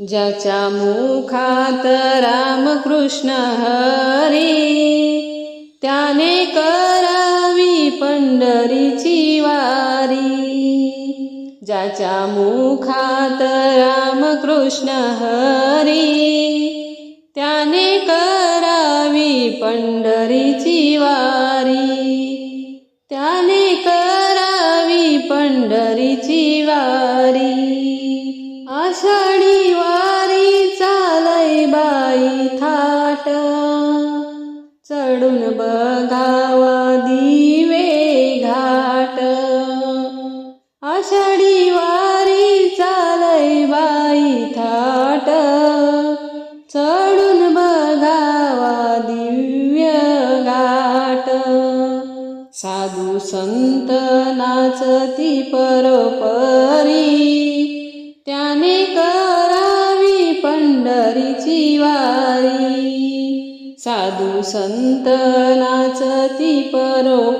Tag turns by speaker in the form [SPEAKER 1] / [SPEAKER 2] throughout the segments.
[SPEAKER 1] ज्याच्या मुखात रामकृष्ण हरी त्याने करावी पंढरीची वारी. ज्याच्या मुखात रामकृष्ण हरी त्याने करावी पंढरीची वारी. त्याने करावी पंढरीची वारी. आषाढी बघावा दिवे घाट. आषाढी वारी चालय बाई थाट. चढून बघावा दिव्य घाट. साधू संत नाचती परोपरी. त्याने करावी पंढरीची वारी. साधू संत नाचती परोपरी.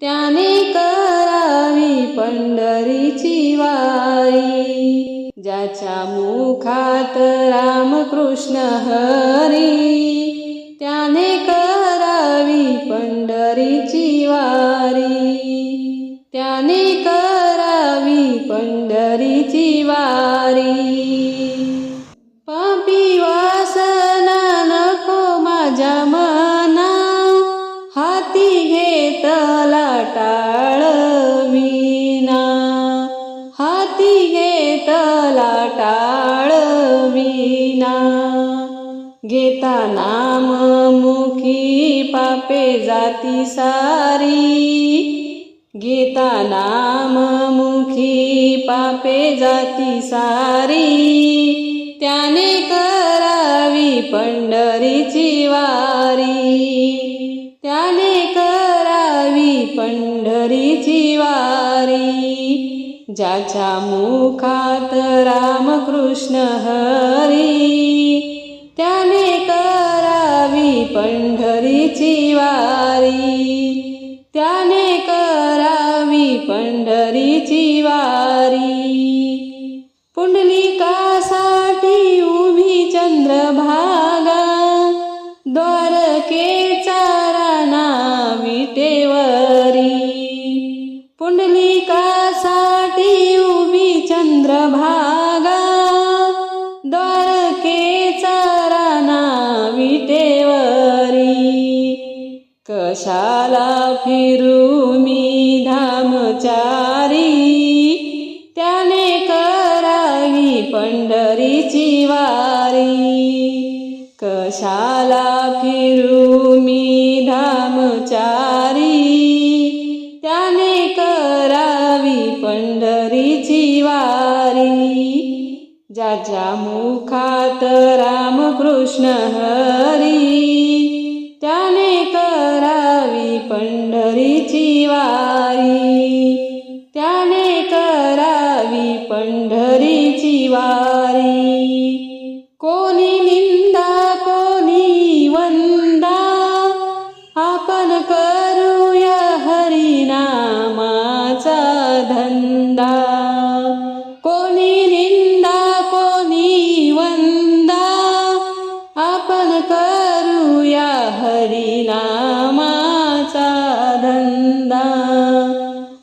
[SPEAKER 1] त्याने करावी पंढरीची वारी. ज्याच्या मुखात रामकृष्ण हरी त्याने करावी पंढरीची वारी. त्याने करावी पंढरीची वारी. पापी वारी घेतला टाळविना. हाती घेतला टाळविना. घेता नाम मुखी पापे जाती सारी. घेता नाम मुखी पापे जाती सारी. त्याने करावी पंढरीची वारी. ज्याच्या मुखात रामकृष्ण हरी। कशाला फिरू मी धामचारी? त्याने करावी पंढरीची वारी. कशाला फिरू मी धामचारी? त्याने करावी पंढरीची वारी. ज्याच्या मुखात रामकृष्ण हरी पंढरीची वारी. कोणी निंदा कोणी वंदा. आपण करूया हरिनामाचा धंदा. कोणी निंदा कोणी वंदा. आपण करूया हरिनामाचा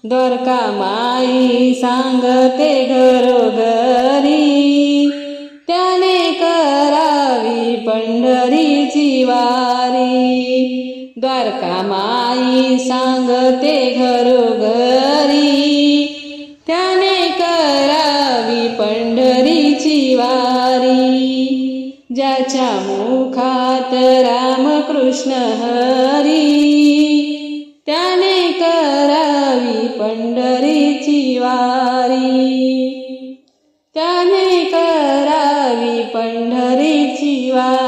[SPEAKER 1] द्वारका माई सांगते घरोघरी. त्याने करावी पंढरीची वारी. द्वारका माई सांगते घरोघरी. त्याने करावी पंढरीची वारी. ज्याच्या मुखात रामकृष्ण हरी. पंढरीची वारी. त्याने करावी पंढरीची वारी.